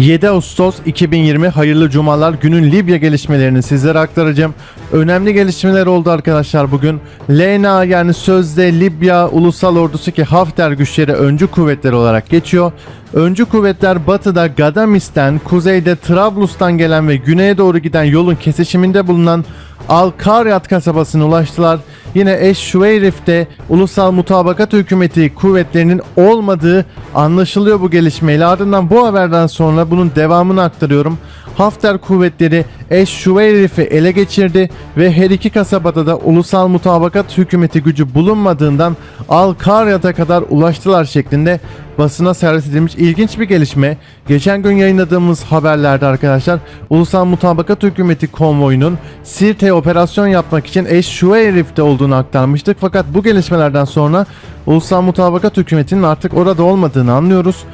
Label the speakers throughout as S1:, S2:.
S1: 7 Ağustos 2020 hayırlı cumalar günün Libya gelişmelerini sizlere aktaracağım. Önemli gelişmeler oldu arkadaşlar bugün. LNA yani sözde Libya Ulusal Ordusu ki Hafter güçleri öncü kuvvetler olarak geçiyor. Öncü kuvvetler batıda Gadamis'ten, kuzeyde Trablus'tan gelen ve güneye doğru giden yolun kesişiminde bulunan Al-Karyat kasabasına ulaştılar. Yine Eş-Şuveyrif'te ulusal mutabakat hükümeti kuvvetlerinin olmadığı anlaşılıyor bu gelişmeyle. Ardından bu haberden sonra bunun devamını aktarıyorum. Hafter kuvvetleri Eş-Şuveyrif'i ele geçirdi ve her iki kasabada da ulusal mutabakat hükümeti gücü bulunmadığından Al-Karyat'a kadar ulaştılar şeklinde basına servis edilmiş ilginç bir gelişme. Geçen gün yayınladığımız haberlerde arkadaşlar Ulusal Mutabakat Hükümeti konvoyunun Sirte'ye operasyon yapmak için Eş-Şuveyrif'te olduğunu aktarmıştık. Fakat bu gelişmelerden sonra Ulusal Mutabakat Hükümeti'nin artık orada olmadığını anlıyoruz.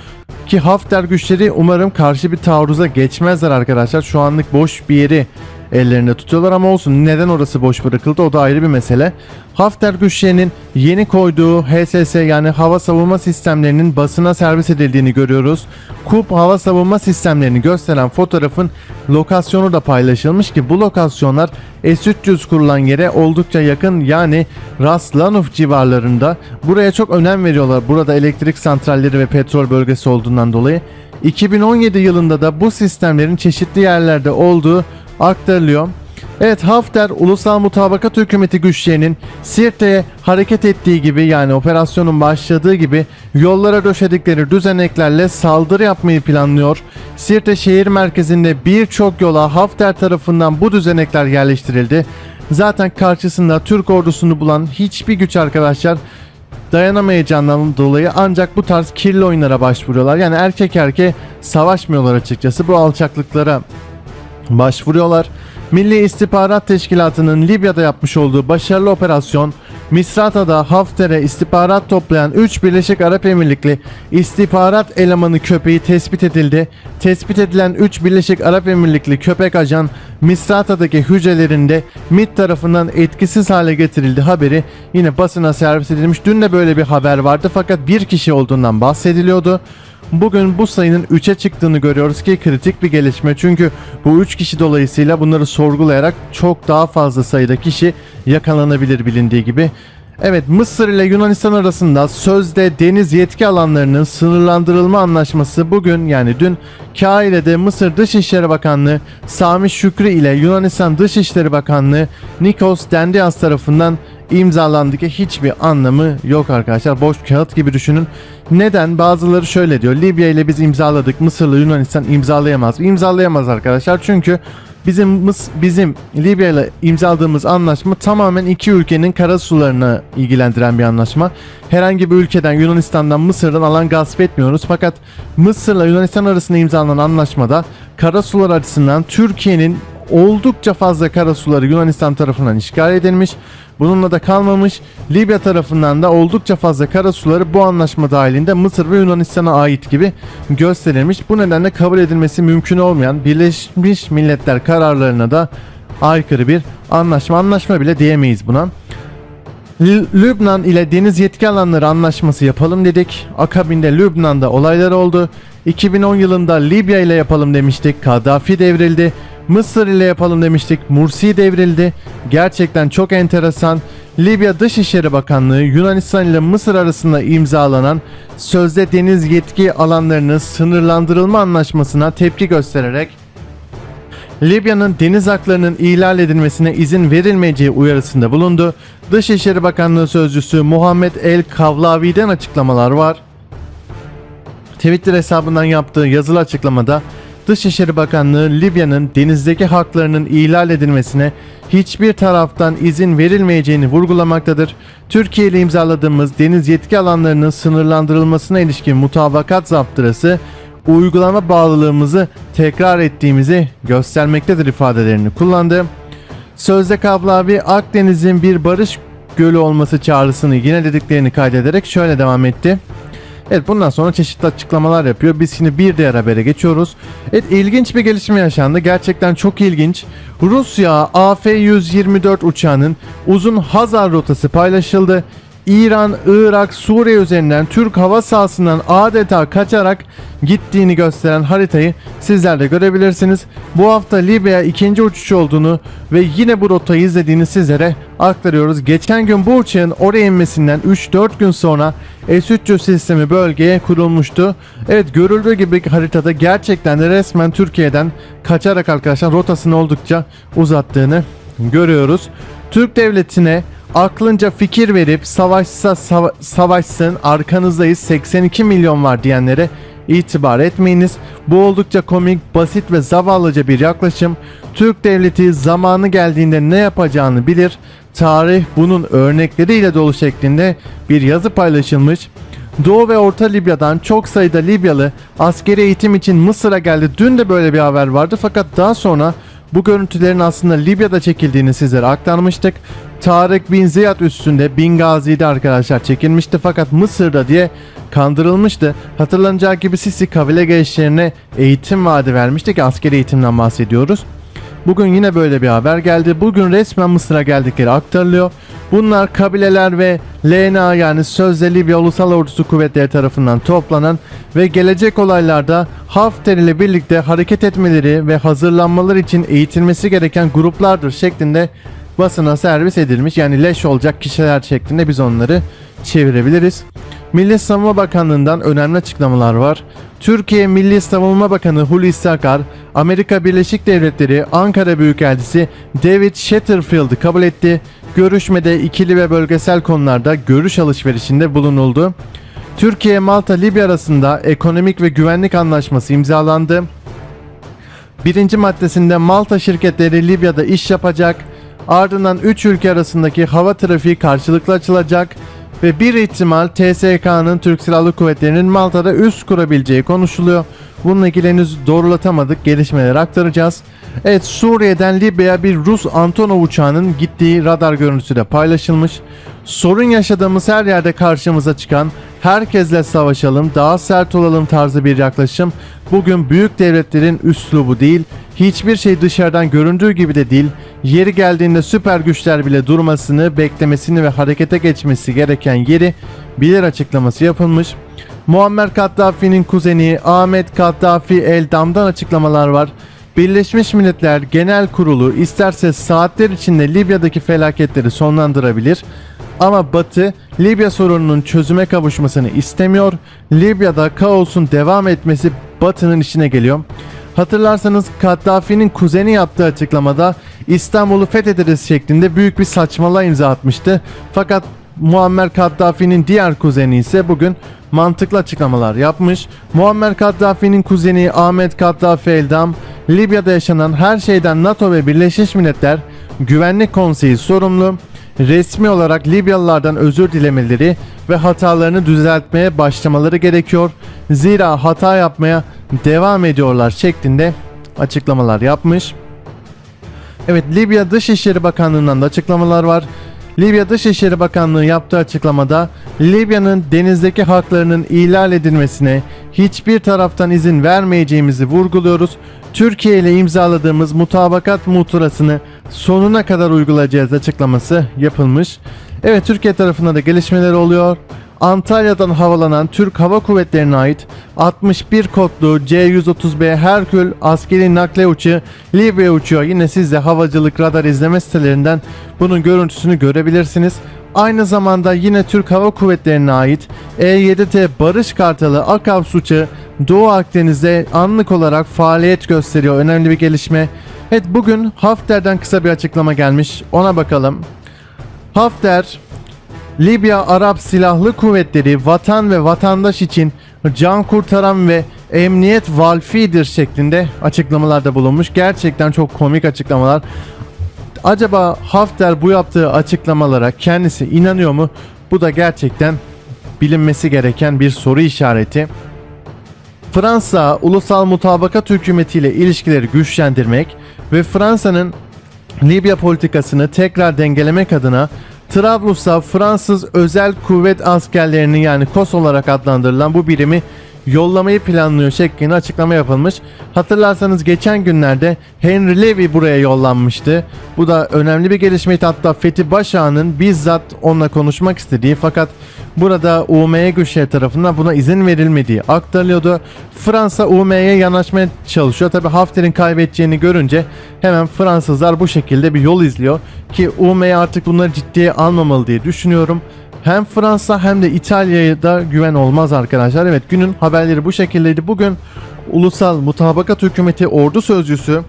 S1: Ki Hafter güçleri umarım karşı bir taarruza geçmezler arkadaşlar. Şu anlık boş bir yeri ellerinde tutuyorlar ama olsun neden orası boş bırakıldı o da ayrı bir mesele. Hafter güçlerinin yeni koyduğu HSS yani hava savunma sistemlerinin basına servis edildiğini görüyoruz. KUP hava savunma sistemlerini gösteren fotoğrafın lokasyonu da paylaşılmış ki bu lokasyonlar S-300 kurulan yere oldukça yakın yani Raslanuf civarlarında. Buraya çok önem veriyorlar burada elektrik santralleri ve petrol bölgesi olduğundan dolayı. 2017 yılında da bu sistemlerin çeşitli yerlerde olduğu aktarılıyor. Evet Hafter Ulusal Mutabakat Hükümeti güçlerinin Sirte'ye hareket ettiği gibi yani operasyonun başladığı gibi yollara döşedikleri düzeneklerle saldırı yapmayı planlıyor. Sirte şehir merkezinde birçok yola Hafter tarafından bu düzenekler yerleştirildi. Zaten karşısında Türk ordusunu bulan hiçbir güç arkadaşlar dayanamayacağından dolayı ancak bu tarz kirli oyunlara başvuruyorlar. Yani erkek erkeğe savaşmıyorlar açıkçası bu alçaklıklara başvuruyorlar. Milli İstihbarat Teşkilatı'nın Libya'da yapmış olduğu başarılı operasyon Misrata'da Hafter'e istihbarat toplayan 3 Birleşik Arap Emirlikli istihbarat elemanı köpeği tespit edildi. Tespit edilen 3 Birleşik Arap Emirlikli köpek ajan Misrata'daki hücrelerinde MIT tarafından etkisiz hale getirildi haberi yine basına servis edilmiş. Dün de böyle bir haber vardı fakat bir kişi olduğundan bahsediliyordu. Bugün bu sayının 3'e çıktığını görüyoruz ki kritik bir gelişme. Çünkü bu 3 kişi dolayısıyla bunları sorgulayarak çok daha fazla sayıda kişi yakalanabilir bilindiği gibi. Evet Mısır ile Yunanistan arasında sözde deniz yetki alanlarının sınırlandırılma anlaşması bugün yani dün Kahire'de Mısır Dışişleri Bakanlığı Sami Şükrü ile Yunanistan Dışişleri Bakanlığı Nikos Dendias tarafından imzalandı ki hiçbir anlamı yok arkadaşlar. Boş kağıt gibi düşünün. Neden? Bazıları şöyle diyor. Libya ile biz imzaladık. Mısır'la Yunanistan imzalayamaz. İmzalayamaz arkadaşlar. Çünkü bizim Mıs bizim Libya ile imzaladığımız anlaşma tamamen iki ülkenin kara sularını ilgilendiren bir anlaşma. Herhangi bir ülkeden Yunanistan'dan Mısır'dan alan gasp etmiyoruz. Fakat Mısır'la Yunanistan arasında imzalanan anlaşmada kara sular açısından Türkiye'nin oldukça fazla kara suları Yunanistan tarafından işgal edilmiş. Bununla da kalmamış. Libya tarafından da oldukça fazla kara suları bu anlaşma dahilinde Mısır ve Yunanistan'a ait gibi gösterilmiş. Bu nedenle kabul edilmesi mümkün olmayan Birleşmiş Milletler kararlarına da aykırı bir anlaşma. Anlaşma bile diyemeyiz buna. Lübnan ile deniz yetki alanları anlaşması yapalım dedik. Akabinde Lübnan'da olaylar oldu. 2010 yılında Libya ile yapalım demiştik. Kaddafi devrildi. Mısır ile yapalım demiştik. Mursi devrildi. Gerçekten çok enteresan. Libya Dışişleri Bakanlığı Yunanistan ile Mısır arasında imzalanan sözde deniz yetki alanlarının sınırlandırılma anlaşmasına tepki göstererek Libya'nın deniz haklarının ihlal edilmesine izin verilmeyeceği uyarısında bulundu. Dışişleri Bakanlığı Sözcüsü Muhammed El Kavlavi'den açıklamalar var. Twitter hesabından yaptığı yazılı açıklamada Dışişleri Bakanlığı Libya'nın denizdeki haklarının ihlal edilmesine hiçbir taraftan izin verilmeyeceğini vurgulamaktadır. Türkiye ile imzaladığımız deniz yetki alanlarının sınırlandırılmasına ilişkin mutabakat zaptırası uygulama bağlılığımızı tekrar ettiğimizi göstermektedir ifadelerini kullandı. Sözde Kablavi Akdeniz'in bir barış gölü olması çağrısını yine dediklerini kaydederek şöyle devam etti. Evet bundan sonra çeşitli açıklamalar yapıyor. Biz şimdi bir diğer habere geçiyoruz. Evet ilginç bir gelişme yaşandı. Gerçekten çok ilginç. Rusya AF-124 uçağının uzun Hazar rotası paylaşıldı. İran, Irak, Suriye üzerinden Türk hava sahasından adeta kaçarak gittiğini gösteren haritayı sizler de görebilirsiniz. Bu hafta Libya ikinci uçuş olduğunu ve yine bu rotayı izlediğini sizlere aktarıyoruz. Geçen gün bu uçağın oraya inmesinden 3-4 gün sonra S-300 sistemi bölgeye kurulmuştu. Evet görüldüğü gibi haritada gerçekten de resmen Türkiye'den kaçarak arkadaşlar rotasını oldukça uzattığını görüyoruz. Türk devletine aklınca fikir verip savaşsa sava- savaşsın arkanızdayız 82 milyon var diyenlere itibar etmeyiniz. Bu oldukça komik, basit ve zavallıca bir yaklaşım. Türk devleti zamanı geldiğinde ne yapacağını bilir. Tarih bunun örnekleriyle dolu şeklinde bir yazı paylaşılmış. Doğu ve Orta Libya'dan çok sayıda Libyalı askeri eğitim için Mısır'a geldi. Dün de böyle bir haber vardı fakat daha sonra bu görüntülerin aslında Libya'da çekildiğini sizlere aktarmıştık. Tarık Bin Ziyad üstünde Bingazi'de arkadaşlar çekilmişti fakat Mısır'da diye kandırılmıştı. Hatırlanacağı gibi Sisi kabile gençlerine eğitim vaadi vermişti ki askeri eğitimden bahsediyoruz. Bugün yine böyle bir haber geldi. Bugün resmen Mısır'a geldikleri aktarılıyor. Bunlar kabileler ve LNA yani sözde Libya Ulusal Ordusu Kuvvetleri tarafından toplanan ve gelecek olaylarda Hafter ile birlikte hareket etmeleri ve hazırlanmaları için eğitilmesi gereken gruplardır şeklinde basına servis edilmiş. Yani leş olacak kişiler şeklinde biz onları çevirebiliriz. Milli Savunma Bakanlığı'ndan önemli açıklamalar var. Türkiye Milli Savunma Bakanı Hulusi Akar, Amerika Birleşik Devletleri Ankara Büyükelçisi David Shatterfield'ı kabul etti. Görüşmede ikili ve bölgesel konularda görüş alışverişinde bulunuldu. Türkiye, Malta, Libya arasında ekonomik ve güvenlik anlaşması imzalandı. Birinci maddesinde Malta şirketleri Libya'da iş yapacak. Ardından 3 ülke arasındaki hava trafiği karşılıklı açılacak ve bir ihtimal TSK'nın Türk Silahlı Kuvvetleri'nin Malta'da üs kurabileceği konuşuluyor. Bununla ilgili henüz doğrulatamadık. Gelişmeleri aktaracağız. Evet Suriye'den Libya'ya bir Rus Antonov uçağının gittiği radar görüntüsü de paylaşılmış. Sorun yaşadığımız her yerde karşımıza çıkan herkesle savaşalım, daha sert olalım tarzı bir yaklaşım bugün büyük devletlerin üslubu değil, hiçbir şey dışarıdan göründüğü gibi de değil, yeri geldiğinde süper güçler bile durmasını, beklemesini ve harekete geçmesi gereken yeri bilir açıklaması yapılmış. Muammer Kaddafi'nin kuzeni Ahmet Kaddafi El Dam'dan açıklamalar var. Birleşmiş Milletler Genel Kurulu isterse saatler içinde Libya'daki felaketleri sonlandırabilir ama Batı Libya sorununun çözüme kavuşmasını istemiyor. Libya'da kaosun devam etmesi Batı'nın işine geliyor. Hatırlarsanız Kaddafi'nin kuzeni yaptığı açıklamada İstanbul'u fethederiz şeklinde büyük bir saçmalığa imza atmıştı. Fakat Muammer Kaddafi'nin diğer kuzeni ise bugün mantıklı açıklamalar yapmış. Muammer Kaddafi'nin kuzeni Ahmet Kaddafi Eldam, Libya'da yaşanan her şeyden NATO ve Birleşmiş Milletler Güvenlik Konseyi sorumlu. Resmi olarak Libyalılardan özür dilemeleri ve hatalarını düzeltmeye başlamaları gerekiyor. Zira hata yapmaya devam ediyorlar şeklinde açıklamalar yapmış. Evet Libya Dışişleri Bakanlığı'ndan da açıklamalar var. Libya Dışişleri Bakanlığı yaptığı açıklamada Libya'nın denizdeki haklarının ihlal edilmesine hiçbir taraftan izin vermeyeceğimizi vurguluyoruz. Türkiye ile imzaladığımız mutabakat muhtırasını sonuna kadar uygulayacağız açıklaması yapılmış. Evet Türkiye tarafında da gelişmeler oluyor. Antalya'dan havalanan Türk Hava Kuvvetleri'ne ait 61 kodlu C-130B Herkül askeri nakle uçağı Libya uçuyor. Yine siz de havacılık radar izleme sitelerinden bunun görüntüsünü görebilirsiniz. Aynı zamanda yine Türk Hava Kuvvetleri'ne ait E-7T Barış Kartalı Akavs uçağı Doğu Akdeniz'de anlık olarak faaliyet gösteriyor. Önemli bir gelişme. Evet bugün Hafter'den kısa bir açıklama gelmiş. Ona bakalım. Hafter Libya Arap Silahlı Kuvvetleri vatan ve vatandaş için can kurtaran ve emniyet valfidir şeklinde açıklamalarda bulunmuş. Gerçekten çok komik açıklamalar. Acaba Hafter bu yaptığı açıklamalara kendisi inanıyor mu? Bu da gerçekten bilinmesi gereken bir soru işareti. Fransa ulusal mutabakat hükümetiyle ilişkileri güçlendirmek ve Fransa'nın Libya politikasını tekrar dengelemek adına Trablus'a Fransız özel kuvvet askerlerini yani KOS olarak adlandırılan bu birimi yollamayı planlıyor şeklinde açıklama yapılmış. Hatırlarsanız geçen günlerde Henry Levy buraya yollanmıştı. Bu da önemli bir gelişmeydi hatta Fethi Başağ'ın bizzat onunla konuşmak istediği fakat burada UMY güçleri tarafından buna izin verilmediği aktarılıyordu. Fransa UM'ye yanaşmaya çalışıyor. Tabi Hafter'in kaybedeceğini görünce hemen Fransızlar bu şekilde bir yol izliyor ki UM'ye artık bunları ciddiye almamalı diye düşünüyorum. Hem Fransa hem de İtalya'ya da güven olmaz arkadaşlar. Evet günün haberleri bu şekildeydi. Bugün Ulusal Mutabakat Hükümeti Ordu Sözcüsü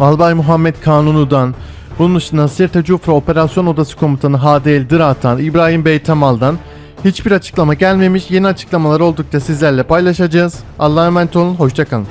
S1: Albay Muhammed Kanunu'dan bunun dışında Sirte Cufra Operasyon Odası Komutanı Hadel Dıratan, İbrahim Bey Tamal'dan hiçbir açıklama gelmemiş. Yeni açıklamalar oldukça sizlerle paylaşacağız. Allah'a emanet olun. Hoşçakalın.